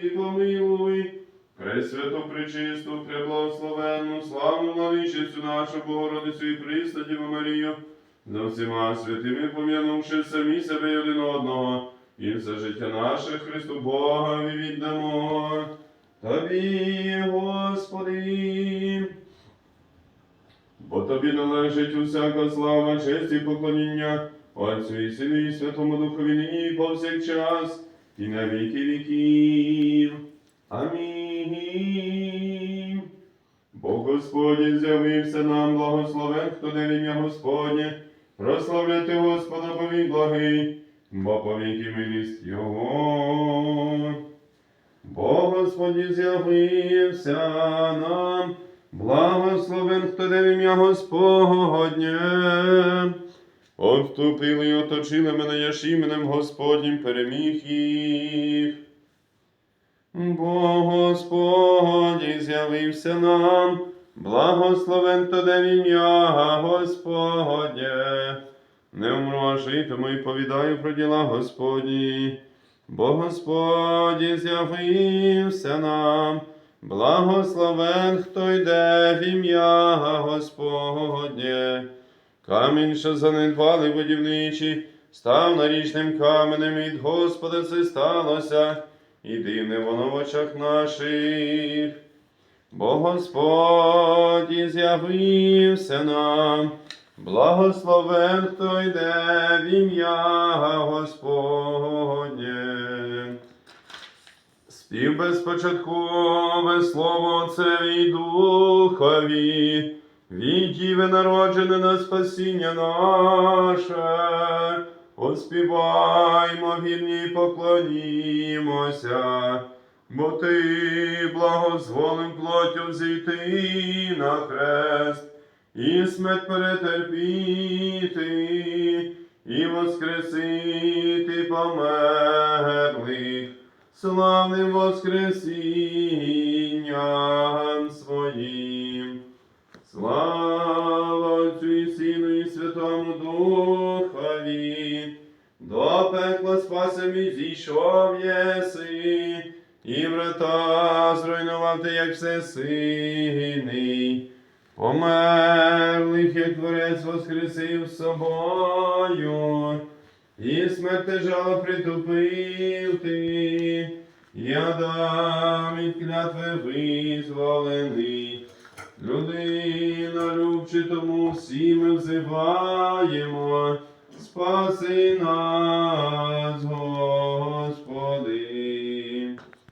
Господи, помилуй. Пресвяту, пречисту, преблагословенну, славну владичицю нашу Богородицю і Христа Діву Марію, за всіма святими пом'янувши самі себе й один одного, і все життя наше Христу Богові віддамо. Тобі, Господи. Бо тобі належить усяка слава, честь і поклоніння Отцю і Сину і Святому Духові нині і повсякчас, і на віки віків. Амінь. Бо Господь з'явився нам, благословен, хто в ім'я Господнє, прославляти Господа, бо він благий, бо повіки милість Його. Бо Господь з'явився нам, благословен, хто де ім'я Господнє. Отступили й оточили мене яш іменем Господнім переміг їх. Бо Господь з'явився нам, благословен хто де в ім'я Господнє. Не умру, а житиму і повідаю про діла Господні. Бо Господь з'явився нам, благословен, хто йде в ім'я Господнє. Камінь, що занедбали будівничі, став нарічним каменем від Господа це сталося, і дивне воно в очах наших. Бо Господь з'явився нам, благословен, хто йде в ім'я Господнє. Спів безпочаткове слово Отцеві Духові, від Діви народжене на спасіння наше. Оспіваймо вірні, поклонімося, бо ти благозволив плотю зійти на хрест, і смерть перетерпіти, і воскресити померлих славним воскресінням своїм. Слава Отцю і Сину і Святому Духові, до пекла спасем і зійшов єси, і врата зруйнував ти, як всесильний. Померлих, як творець воскресив собою, і смерти жало притупив ти, і Адам від клятви визволений. Тому всі ми взиваємо, спаси нас.